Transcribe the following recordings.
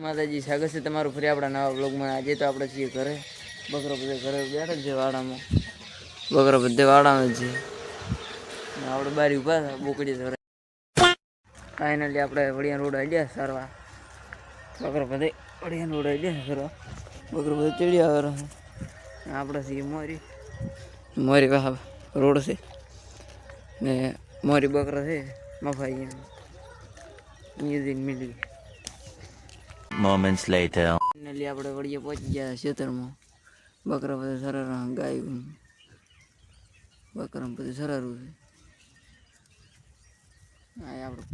માતાજી સ્વાગત છે, તમારું ફરી આપણા નવા બ્લોગમાં આજે તો આપણે છીએ ઘરે. બકરો બધે ઘરે બેઠો છે વાડામાં. બકરો બધે વાડામાં છે. આપણે બારી ઊભા હતા, બોકડી ઘરે ફાઇનલી આપણે વડિયા રોડ આડ્યા સારવા બકરો બધે વડિયા રોડ આડ્યા સારવા બકરો બધે ચડ્યા છે આપણે છીએ મોરી. મોરી વાહ, રોડ છે. ને મોરી બકરો છે, મફાઈ મ્યુઝિક મિલી. Moments later. ફાઇનલી આપણે વળીએ પહોંચી ગયા ખેતરમાં. બકરા બધું સરારા ગાય. બકરા બધું સરારું છે. હા આપણે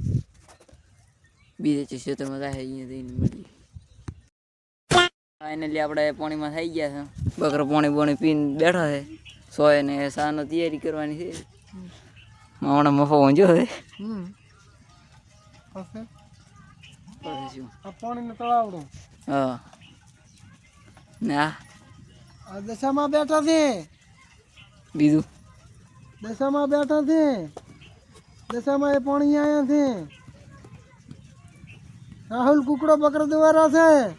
બીજે છે ખેતરમાં જાય અહીંયા જઈને મળી. ફાઇનલી આપણે પાણીમાં થઈ ગયા છે. બકરા પાણી પાણી પીને બેઠા છે. સોય ને સાનો તૈયારી કરવાની છે. હમણાં મફા ઊંઝો છે. શું આ પાણીનું તળાવડું. હા. ને. આ આ દશામાં બેઠા છે. બીજું? દશામાં બેઠા છે. દશામાં એ પાણી આવ્યા છે. રાહુલ કુકડો બકરો દેવારા છે.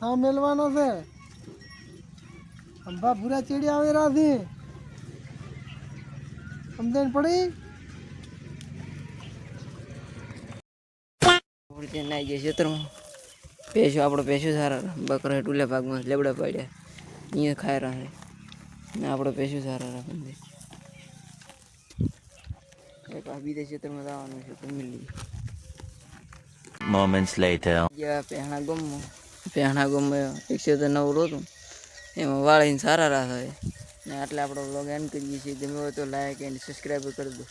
સા મેલવાનો છે. અંબા ભૂરા ચેડી આવેલા છે. સમજણ પડી? આપણે ત્યાં નાઈ ગયા ખેતરમાં પેશો આપણો પેશો સારા. બકરા ટુલે ભાગમાં લેબડા પાડ્યા. અહીંયા ખાઈ રહ્યા ને આપણો પેશો સારા રહે બંને. એક આ બીજા ખેતરમાં જવાનું છે તો મિલી Moments later. ગયા પહેણા ગમમાં પહેણા ગમમાં એક ખેતર નવું રોતું એમાં વાળીને સારા રાહ. થાય ને આટલે આપણો બ્લોગ એન્ડ કરીએ છીએ. ગમે હોય તો લાઈક એન્ડ સબસ્ક્રાઈબ કરી દો.